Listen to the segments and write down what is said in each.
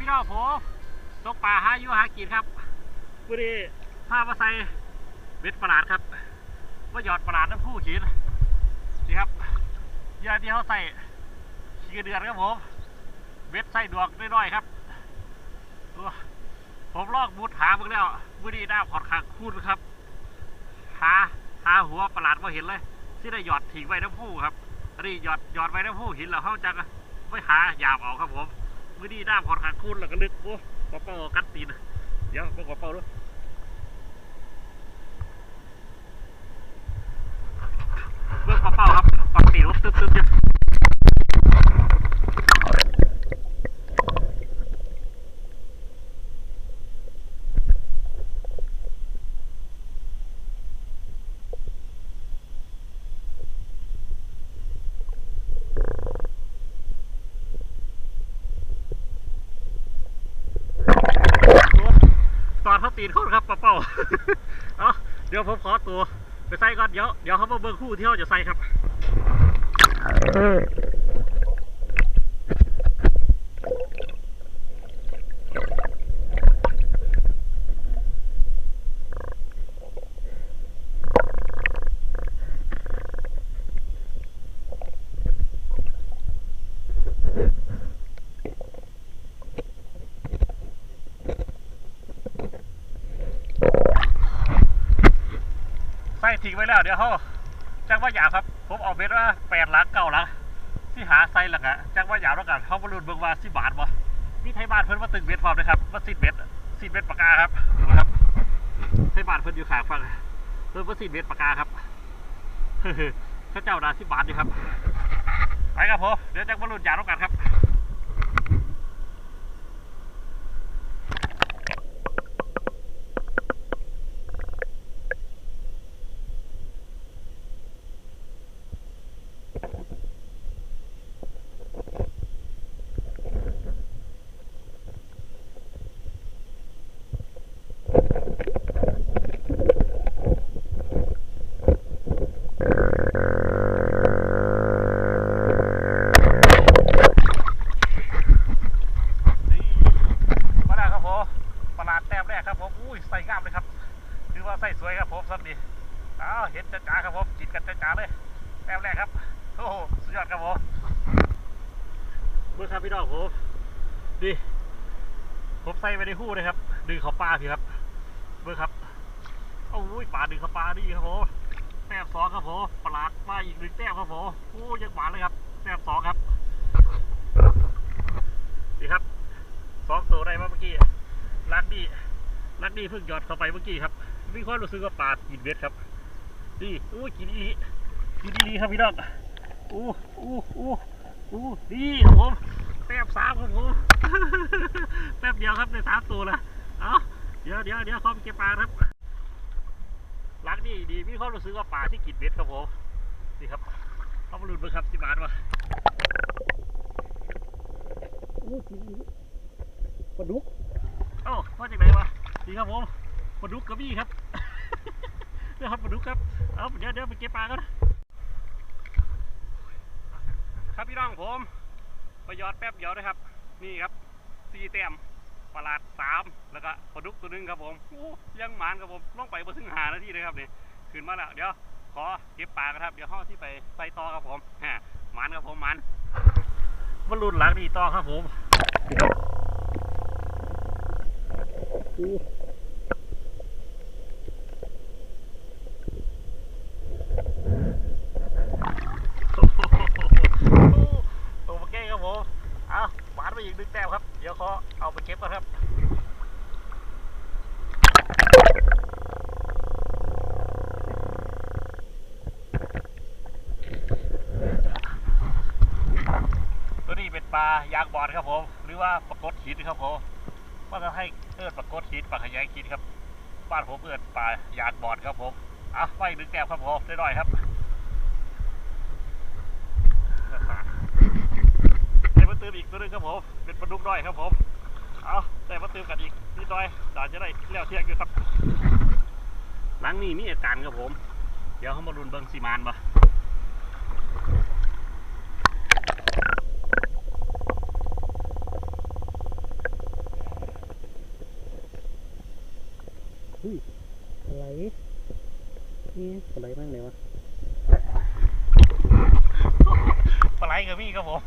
พี่ต่อยู่หากินครับวันนี้พามาใส่เบ็ดประหลาดครับว่าหยอดประหลาดน้ำผู้ขีดนี่ครับยาที่เขาใส่ขีดเดือนครับผมเบ็ดใส่ดวงน้อยๆครับตัวผมลอกบูดหาเมื่อแล้ววันนี้ได้ขอดขางคูณครับหาหาหัวประหลาดมาเห็นเลย ที่ได้หยอดทิ้งไว้น้ำผู้ครับอันนี้หยอดหยอดไว้น้ำผู้ห็นแล้วเขาจะไม่หาหยาบเอาครับผม มือดีด้ามขอดขางคูนแล้วก็ลึกโอ้ปอเป๋ากัดตีนเดี๋ยวบอกปอเป๋าด้วยเบิ่งปอเป๋าครับปกติรบตึ๊บตึ๊บอยู่ ตอนเขาตีนเขาครับปอเป้าเอาเดี๋ยวผมขอตัว ไปใส่ก่อนเดี๋ยวเดี๋ยวเขามาเบิ่งคู่ที่เขาจะใส่ครับ ทิ้งไว้แล้วเดี๋ยวเขาจังว่าอยากครับ ผมเอาเบ็ดว่าแปดหลักเก้าหลักที่หาใส่หลักอะจังว่าอยากแล้วกันเขาบรรลุเบิ่งว่าสิบาทบ่มีไทยบ้านเพิ่นมาตึงเบ็ดพร้อมเลยครับมาสิบเบ็ดสิบเบ็ดปากกาครับดูครับไทยบ้านเพิ่นอยู่ขางฟังเพิ่นมาสิบเบ็ดปากกาครับเข้าเจ้าดาสิบบาทดีครับไปครับผมเดี๋ยวจังบรรลุอยากแล้วกันครับ นี่มาแล้วครับผมประหลาดแต้มแรกครับผมอุ้ยใส่งามเลยครับถือว่าใส่สวยครับผมสักดีอ้าวเห็นจ้าๆครับผมจิตกันจ้าๆเลยแต้มแรกครับโอ้โหสุดยอดครับผมเมื่อครับพี่น้องผมดีผมใส่ไปในหู้เลยครับดึ งเขาปลาพี่ครับเมื่อครับโอ้ยปลาดึงเขาปลาดีครับผมแต้มสองครับผมปลาดมาอีกหนึ่งแต้มครับผมโอ้ยยังหวานเลยครับแต้มสองครับดีครับสองตัวได้มาเมื่อกี้ลักดีลักดีเพิ่งหยอดเข้าไปเมื่อกี้ครับมีความรู้สึกว่าปลากินเบ็ดครับดีอู้กินอีหลีกินอีหลีครับพี่น้องอู้อู้อู้อู้ดีครับผมแต้มสามครับผมแป๊บเดียวครับในสามตัวละ เอาเดี๋ยวเดี๋ยวเดี๋ยวคอมเก็บปลาครับลักดีดีมีความรู้สึกว่าปลาที่กินเบ็ดครับผมนี่ครับเขามาลุ้นเบิ่งครับสิบาทวะอู้กินปลาดุกเอ้ามาจากไหนวะดีครับผมปลาดุกกระบี่ครับเดี๋ยวครับปลาดุกครับเอาเดี๋ยวเดี๋ยวไปเก็บปลากันครับพี่น้องผมไปหยอดแป๊บเดียวนะครับ นี่ครับสี่แต้ม ปลาหลาดสามแล้วก็ปลาดุกตัวนึงครับผมโอ้ยังหมานครับผมลงไปบนถึงหานาทีเลยครับนี่ขึ้นมาแล้วเดี๋ยวขอเก็บปลากครับเดี๋ยวห้องที่ไปใส่ต่อครับผมฮะหมานครับผมหมานบรรลุนหลังดีต่อครับผม ตัวมาเก้ครับผม เอา ดึงแต้มครับ เดี๋ยวขอเอาไปเก็บก่อนครับตัวนี้เป็นปลายางบอดครับผม หรือว่าปลากดหินครับผมว่าจะให้เอิดปลากดหินปลาขยายกินครับ บ้านผมเอิดปลายางบอดครับผมอะไปอีกหนึ่งแต้มครับผมได้หน่อยครับ ได้มาเติมอีกตัวหนึงครับผม เป็นปลาดุกน้อยครับผม เอาได้มาเติมกันอีกนิดหน่อยด่านจะได้เลี้ยวเที่ยงอยู่ครับ หลังนี้มีอาการครับผม เดี๋ยวเขามารุนเบิงสีมานปะอุ้ยอะไรนี่อะไรบ้างเลยวะปลาไหลกับมี่ครับผม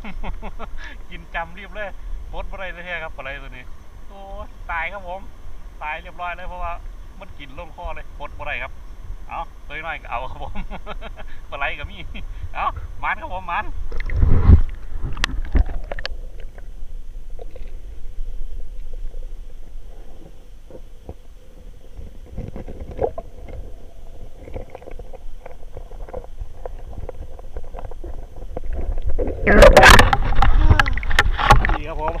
กินจำเรียบเลยโคตร ปลาไหลเลยครับปลาไหลตัวนี้โอ้ตายครับผม ตายเรียบร้อยเลยเพราะว่ามันกินลงคอเลยปดอะไรครับ เอาตัวน้อยก็เอาครับผมปลาไหลกับมี่เอามันครับผมมัน นี่ครับผม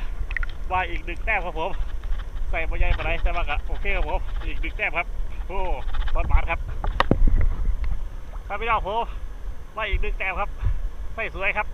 ว่าอีก ดึกแต้มครับผม ใส่บะใหญ่ปะไรแต่ว่ากะโอเคครับผมอีกดึกแต้มครับโอ้บอลบาทครับครับพี่น้องผมว่าอีกดึกแต้มครับใส่สวยครับ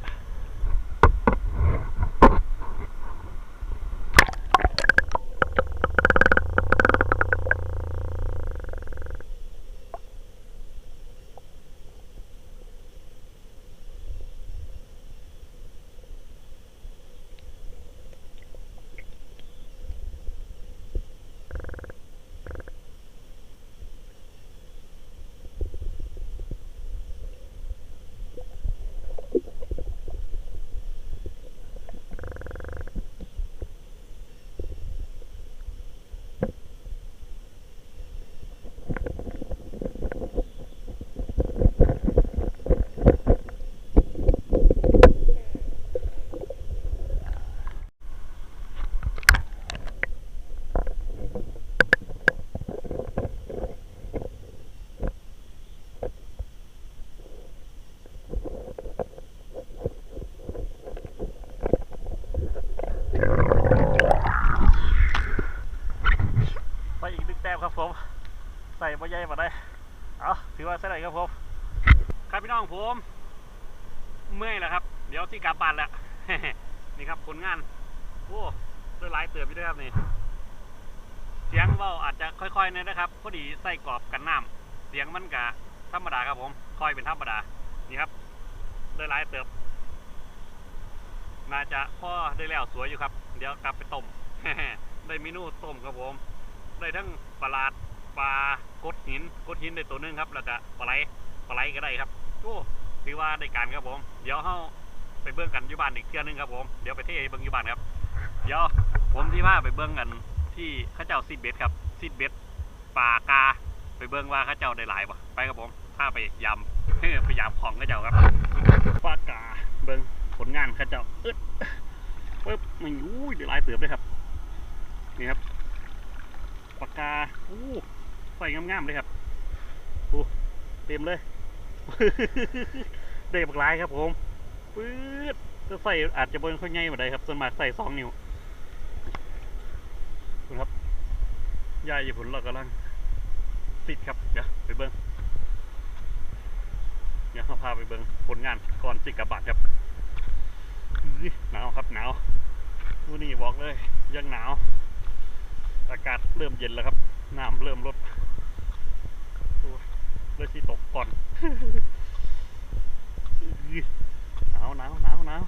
ใส่บะใหญ่มาได้เอาถือว่าใส่ได้ครับผมครับพี่น้องผมเมื่อยแล้วครับ เดี๋ยวที่กลับบ้านแล้วนี่ครับผลงานโอ้ด้วยหลายเตือบอยู่ด้วยครับนี่เสียงเว่าอาจจะค่อยๆนอยนะครับพอดีใส่กรอบกันน้ำเสียงมันกะธรรมดาครับผมค่อยเป็นธรรมดานี่ครับด้วยหลายเติบน่าจะพ่อได้แล้วสวยอยู่ครับ เดี๋ยวกลับไปต้มได้เมนูต้มครับผม ได้ทั้งปลาลาดปลา กดหินกดหินได้ตัวหนึงครับ แล้วก็ปลาไหลปลาไหลก็ได้ครับโอ้ถือว่าได้การครับผม เดี๋ยวเฮาไปเบิ่งกันยู่บ้านอีกเทื่อนึงครับผม เดี๋ยวไปเทให้เบิ่งยู่บ้านครับ เดี๋ยวผมที่ว่าไปเบิ่งกันที่ข้าเจ้าซีดเบ็ดครับซีดเบ็ดปลากา ไปเบิ่งว่าข้าเจ้าได้หลายป่ะไปครับผมถ้าไปยำไปยำของข้าเจ้าครับปลากาเบิ่งผลงานข้าเจ้าอึดปึ๊บมันอุ้ยได้หลายเติบเลยครับ นี่ครับปากกาอู้ ใส่งามๆเลยครับโอ้เต็มเลย เด็กบักหลายครับผมปื๊ดจะใส่อาจจะบนค่อยง่ายกว่าใดครับ ส่วนมากใส่สองนิ้วคุณครับยายญี่ปุ่นเรากำลังติดครับ เดี๋ยวไปเบิ้งเดี๋ยวเราพาไปเบิ้งผลงานก่อนสิกลับบัตครับหนาวครับหนาววันนี้บอกเลยยังหนาว อากาศเริ่มเย็นแล้วครับ น้ำเริ่มลด เลยสิตกก่อนหนาวหนาวหนาวหนาว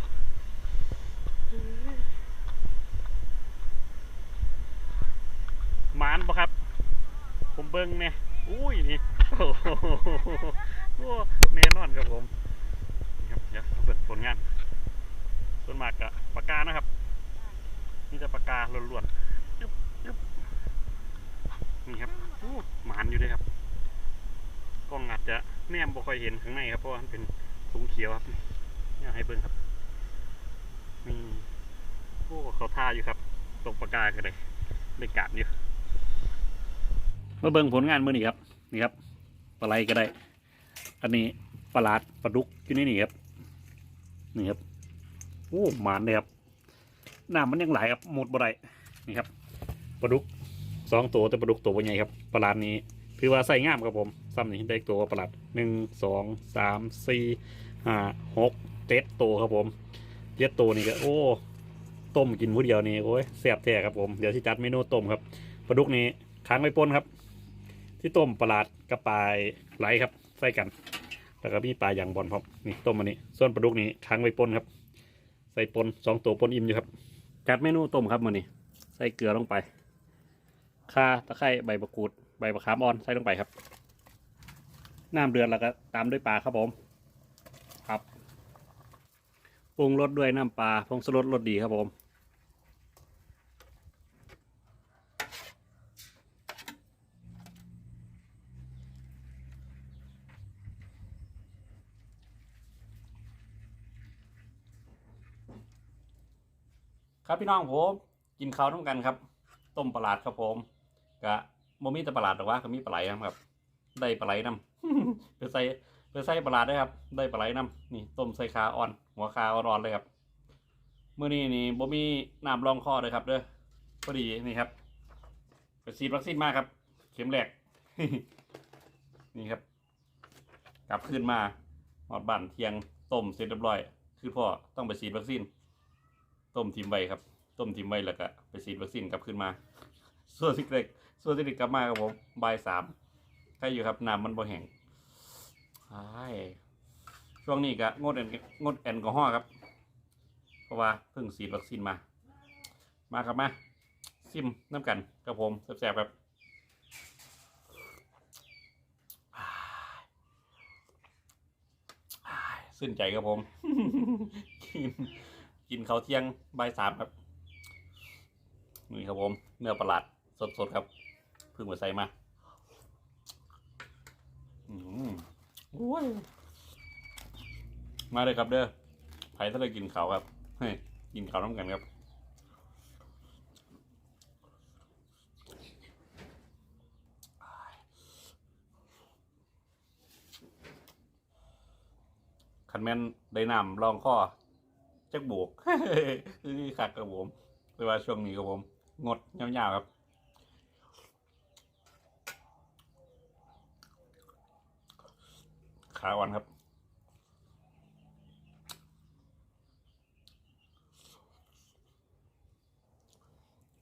หมานปะครับ ผมเบิ้งเนี่ยอุ้ยนี่โอ้โหแน่นอนครับผมนี่ครับเดี๋ยวเปิดผลงาน ส่วนมากกะปากกานะครับนี่จะปากกาล้วนๆนี่ครับหมานอยู่เลยครับ กล้องอาจจะแนมบ่ค่อยเห็นข้างในครับเพราะว่ามันเป็นถุงเขียวครับอยากให้เบิ่งครับนี่โอ้เขาท่าอยู่ครับ ตกปากกากันเลยได้กาดอยู่มาเบิ่งผลงานมือนี้ครับนี่ครับปลาไหลก็ได้ อันนี้ปลาลาดปลาดุกอยู่นี่นี่ครับนี่ครับโอ้หมานเลยครับน้ำมันยังไหลครับหมดบ่ได้นี่ครับปลาดุกสองตัวแต่ปลาดุกตัวใหญ่ครับปลาหลาดนี้ถือว่าใส่งามครับผม ซ้ำนี่ได้ตัวปลาหลาดหนึ่งสองสามสี่ห้าหกเจ็ดตัวครับผมเจ็ดตัวนี่ก็โอ้ต้มกินผู้เดียวนี่โอ้ยแซ่บแท้ครับผมเดี๋ยวที่จัดเมนูต้มครับปลาดุกนี้ค้างไว้ปนครับ ที่ต้มปลาหลาดกับปลาไหลครับใส่กัน แล้วก็มีปลาอย่างบอลครับนี่ต้มอันนี้ ส่วนปลาดุกนี้ค้างไว้ปนครับ ใส่ปนสองตัวปนอิ่มอยู่ครับจัดเมนูต้มครับมันนี้ ใส่เกลือลงไปข่าตะไคร้ใบมะกรูดใบมะขามอ่อนใส่ลงไปครับ น้ำเดือดแล้วก็ตามด้วยปลาครับผมครับปรุงรสด้วยน้ำปลาผงสรสรสดีครับผมครับพี่น้องผมกินข้าวต้องกันครับ ต้มปลาลาดครับผมกะโมมีแต่ปลาลาดหรอว่าก็มีปลาไหลครับ ได้ปลาไหลน้ำ ไปใส่ไปใส่ปลาหลาดได้ครับ ได้ปลาไหลน้ำนี่ต้มใส่ขาอ่อน หัวขาอ่อนๆเลยครับเมื่อนี้นี่บ่มีน้ำรองคอเลยครับเด้อพอดีนี่ครับไปฉีดวัคซีนมาครับ เข็มแรกนี่ครับ กลับขึ้นมาหอดบั่นเทียงต้มเสร็จเรียบร้อย คือพ่อต้องไปฉีดวัคซีนต้มทิมไว้ครับ ต้มทิมไว้แล้วก็ไปฉีดวัคซีนกลับขึ้นมาส่วนสิเล็กส่วนสิเล็กกลับมาครับผมบ่ายสามใครอยู่ครับน้ำมันบ่แห้ง ใช่ช่วงนี้ก็งดแอลงดแอลกอฮอล์ครับ เพราะว่าเพิ่งฉีดวัคซีนมา มาครับมา ซิมน้ำกันกับผมแซ่บๆครับสิ้นใจครับผม กินกินข้าวเที่ยงบ่ายสามครับนี่ครับผม เนื้อประหลาดสดๆครับเพิ่งมาใส่มา อืม โอ้ยมาเลยครับเด้อใครถ้าได้กินขาวครับเฮ้ยกินขาวน้ำกันครับคันแม่นได้นำลองข้อจักบวกนี่ขัดกับผมแต่ว่าช่วงนี้กับผม งดยาวๆครับ ขาอ่อนครับ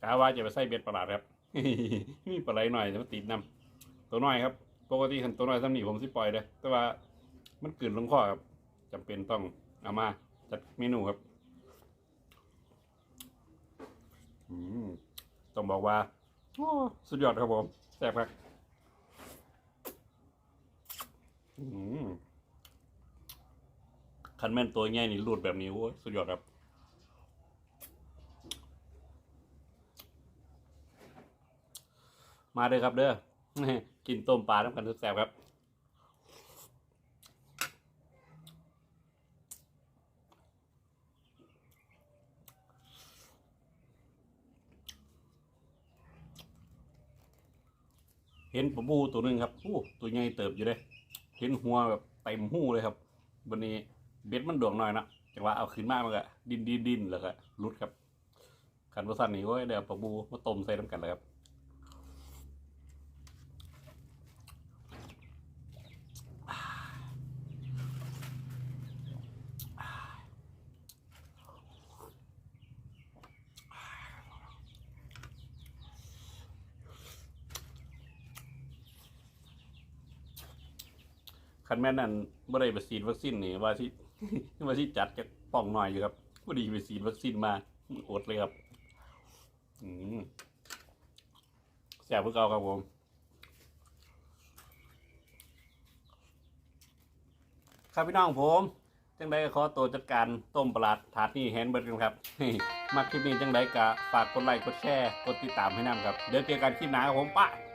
กาว่าจะไปใส่เบ็ดประหลาดครับ มีปลาไหลหน่อยแต่มันติดน้ำตัวน้อยครับ ปกติคันตัวน้อยสำหนีผมสิปล่อยเลยแต่ว่ามันกลืนลงคอครับจำเป็นต้องเอามาจัดเมนูครับต้องบอกว่าสุดยอดครับผมแซ่บครับอืม คันแม่นตัวใหญ่นี่รูดแบบนี้โอ้ยสุดยอดครับ มาเลยครับเด้อกินต้มปลาน้ำกันแซ่บครับเห็นปลาบูตัวหนึ่งครับอู้ตัวใหญ่เติบอยู่เลย เห็นหัวแบบเต็มหูเลยครับวันนี้เบ็ดมันดวงหน่อยนะจังหวะเอาขึ้นมามันก็ดินดินดินแล้วก็รุดครับขันประสันนี่ก็เดี๋ยวปลาบูมาต้มใส่น้ำกันเลยครับ คันแม่นนั่นบ่ได้ไปฉีดวัคซีนนี่ว่าที่ว่าที่จัดจะป้องหน่อยอยู่ครับพอดีไปฉีดวัคซีนมาอดเลยครับ อืมแซ่บเพื่อเก่าครับผมครับพี่น้องผมจังไดก็ขอตัวจัดการต้มปลาถาดนี่แฮนเบิร์ดกันครับมาคลิปนี้จังไดก็ฝากกดไลค์กดแชร์กดติดตามให้นำครับ เดี๋ยวเจอกันคลิปหน้าครับผมปะ